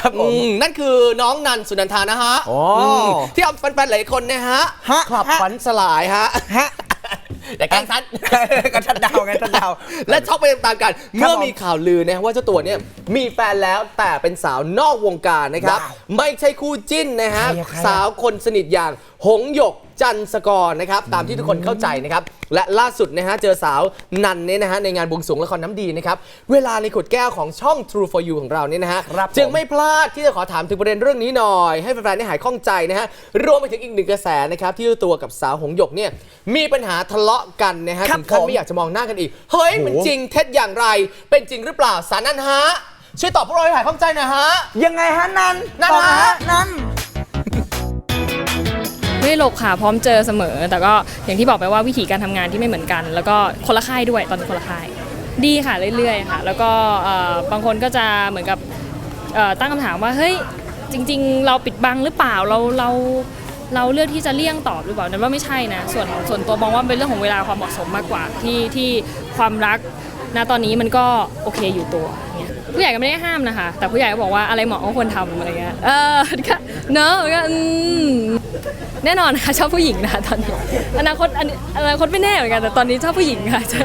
ครับผม อืมนั่นคือน้องนันสุนันทานะฮะโอ้มที่เอาแฟนๆหลายคนเนะฮะฮะ ขับฮะฝันสลายฮะ ฮะ แต่แกล้งซัด ก็ทัดดาวไงทัดดาวและช็อกไปตามๆกัน เมื่อผมมีข่าวลือนะว่าเจ้าตัวเนี่ยมีแฟนแล้วแต่เป็นสาวนอกวงการนะครับ ว้าวไม่ใช่คู่จิ้นนะฮะ ใครอะใครอะ สาวคนสนิทอย่างหงหยกจันทร์สกรนะครับ ตามที่ทุกคนเข้าใจนะครับ และล่าสุดนะฮะ เจอสาวนันเนี่ยนะฮะ ในงานบวงสรวงละครน้ำดีนะครับ เวลาในขวดแก้วของช่อง True for You ของเราเนี่ยนะฮะ ครับผม จึงไม่พลาดที่จะขอถามถึงประเด็นเรื่องนี้หน่อย ให้แฟนๆได้หายข้องใจนะฮะรวมไปถึงอีกหนึ่งกระแสนะครับที่เจ้าตัวกับสาวหงหยกเนี่ยมีปัญหาทะเลาะกันนะฮะครับถึงขั้นผมไม่อยากจะมองหน้ากันอีก เฮ้ยโอ้โหมันจริงเท็จอย่างไร เป็นจริงหรือเปล่าสารนันฮะ ช่วยตอบพวกเราให้หายข้องใจหนะฮะ ยังไงฮะนันนันตอบมาฮะนันไม่หลบค่ะพร้อมเจอเสมอ แต่ก็อย่างที่บอกไปว่าวิธีการทำงานที่ไม่เหมือนกัน แล้วก็คนละค่ายด้วยตอนนี้คนละค่าย ดีค่ะเรื่อยๆค่ะ แล้วก็เอ่อบางคนก็จะเหมือนกับเอ่อตั้งคำถามว่าเฮ้ยจริง ๆ เราปิดบังหรือเปล่าเราเรา เราเลือกที่จะเลี่ยงตอบหรือเปล่านั้นว่าไม่ใช่นะ ส่วนส่วนตัวมองว่าเป็นเรื่องของเวลาความเหมาะสมมากกว่าที่ที่ความรักณตอนนี้มันก็โอเคอยู่ตัวเงี้ยผู้ใหญ่ก็ไม่ได้ห้ามนะคะ แต่ผู้ใหญ่ก็บอกว่าอะไรเหมาะก็ควรทำอะไรเงี้ยเออก็เนอะก็อืมแน่นอนค่ะชอบผู้หญิงนะคะตอนนี้อนาคตอันอนาคตไม่แน่เหมือนกันแต่ตอนนี้ชอบผู้หญิงค่ะใช่